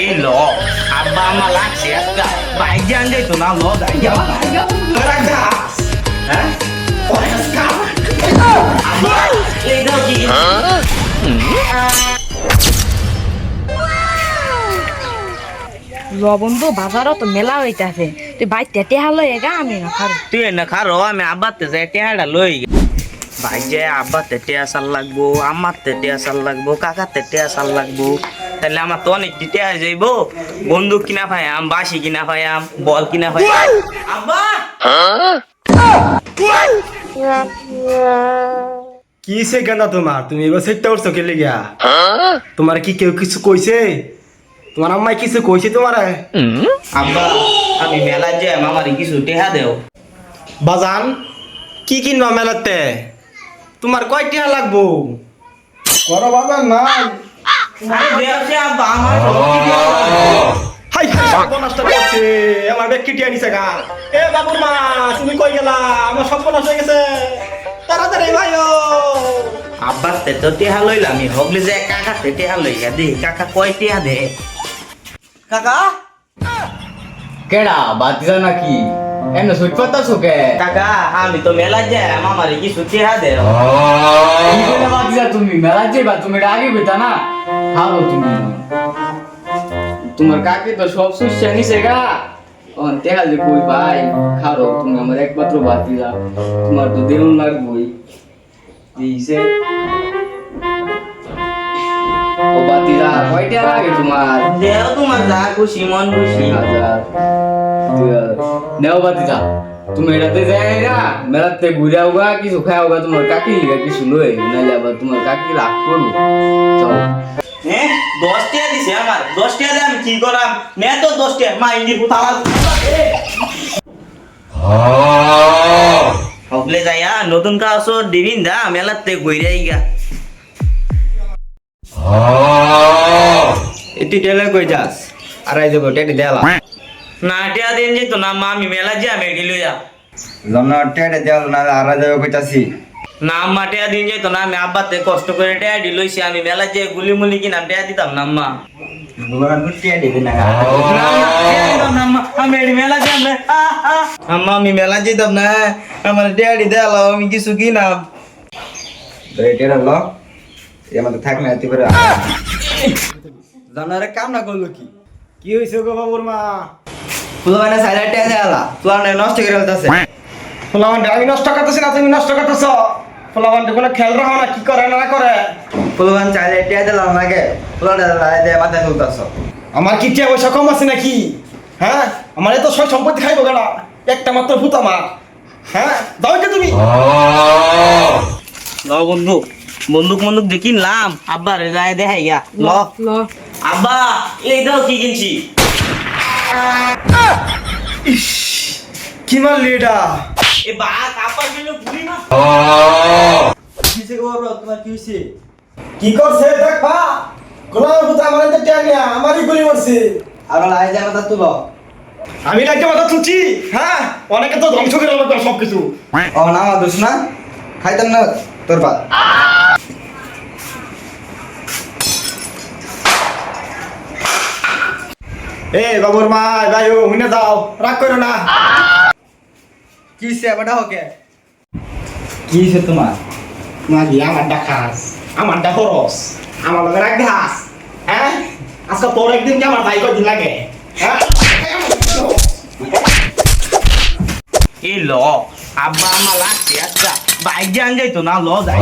এই ল আব্বা আমার লাগছে একটা বাইক যান যাইতো না ল কি বন্ধু বাজারও তো মেলা হইতাছে তুই ভাই তেতে হালো এগা আমি না খারো তুই না খারো আমি আব্বাতে যাই টেহাটা লই গে। ভাই যে আব্বাতে টেয়া সাল লাগবো আমার টেয়া সাল লাগবো কাকাতে টেয়া সাল লাগবো। তাহলে আমার তো অনেক টেয়া যাইবো। বন্দুক কিনা পাইয়াম বাসি কিনা পাইয়াম বল কিনা পাইয়াম আব্বা! কি সে কেন তোমার? তুমি এবার সেটটা উঠছো কে লেগিয়া? তোমার কি কেউ কিছু কইছে? তোমার আম্মাই কিছু কইছে তোমার? আব্বা আমি মেলা যাই আমার কিছু টেহা দেও। বাজান কি কিনবা মেলাতে? তোমার কয় টিয়া লাগবো? করো বাজান আব্বা আমার ব্যাগ কিটিয়া নিছে এ বাবুর মা তুমি কই গেলা? আমার সর্বনাশ হয়ে গেছে। তাড়াতাড়ি ভাইও। আব্বার তে তো টেহা লইলাম আমি হগলে যে কাকা তে টেহা লইয়া দে কাকা কয় টেহা দে? কাকা? কেডা বাতিজা নাকি? এমন কাকা আমি তো মেলা আমার দে। কি করে বাতিজা তুমি? মেলা যাইবা তুমি আগে কইতা না? হারো তুমি। তোমার কাকে তো সব সুইসা নিছে গা। অন দেখা যে কই ভাই খারো তুমি আমার একমাত্র বাতিজা তোমার তো দেউন লাগবই দিছে ও বাতিজা কয়টা লাগে তোমার? দেও তোমার যা খুশি মন খুশি। হাজার। নেও বাতিজা তুমি এটাতে যাই না। মেলাতে ঘুরে আওগা কিছু খাই আওগা তোমার কাকি কিছু লই নাইলে আবার তোমার কাকি রাগ করব। চল। হ্যাঁ? দশ টিয়া দিছে আমার। দশ টিয়া দে আমি কি করাম নে তো দশ টিয়া মা ইন্দি পুতালা হগলে যাইয়া নতুন কাউসো দিবিন দা মেলাতে গইরাই গা এটি টেলে কই যাস? আড়াই দেবো টেটি দেলা না টিয়া দিন যেত না মা আমি মেলা যাই আমি গেলুয়া জন্য টেটে দেওয়াল না আড়াই দেবে কইতাছি। না আম্মা টিয়া দিন যেত না আমি আব্বাতে কষ্ট করে টিয়া লইছি আমি মেলা যে গুলি মুলি কিনা টিয়া দিতাম না আম্মা টিয়া আম্মা। আমি মেলা যেতাম না আমার টিয়া দি দেলাও আমি কিছু কিনাম থাক না জানারে কাম না করল কি? কি হয়েছে গো বাবুর মা? ফুল মানে সাইডে টেটে দেওয়ালা নষ্ট করে ফেলতাছে। আমি নষ্ট করতেছি না তুমি নষ্ট করতেছ। ফলাবানটা কোনো খেয়াল রাখো না কি করে না করে। ফুল মানে চাইলে টেটে দিলাম নাকি ফুল দিয়ে মাথায় আমার কি টিয়া পয়সা কম আছে নাকি? হ্যাঁ? আমার এত সব সম্পত্তি খাইবো কেনা? একটা মাত্র ভূত আমার। হ্যাঁ? দাও কে তুমি। ল বন্ধু। বন্দুক বন্দুক দিয়ে কিনলাম আব্বা রে যায় দেখাই গা ল। ল। আব্বা এই দাও কি কিনছি? ইস কি মারলি এটা? এ বা গেল পুরি না কিসে গো বাবা তোমার কি হইছে কি করছে? দেখ আমার টিয়া আমারই গুলি মারছে। আর লাই তুলো। আমি মাথা তুলছি? হ্যাঁ অনেকে তো ধ্বংস করে আমার সব কিছু ও না আমার দোষ না। খাইতাম না তোর পা এ বাবুর মা ভাই ও হুইনে দাও রাগ করো না। কিসে বড় হোকে কি? হয়েছে তোমার? তোমার কি আমারটা খাস। আমারটা খরচ। আমার লগে রাখ ঘাস হ্যাঁ? আজকে তোর একদিন কি আমার ভাই কদিন লাগে? হ্যাঁ? এই ল আব্বা আমার লাগছে আচ্ছা। বাইক যান যাইতো না ল যাই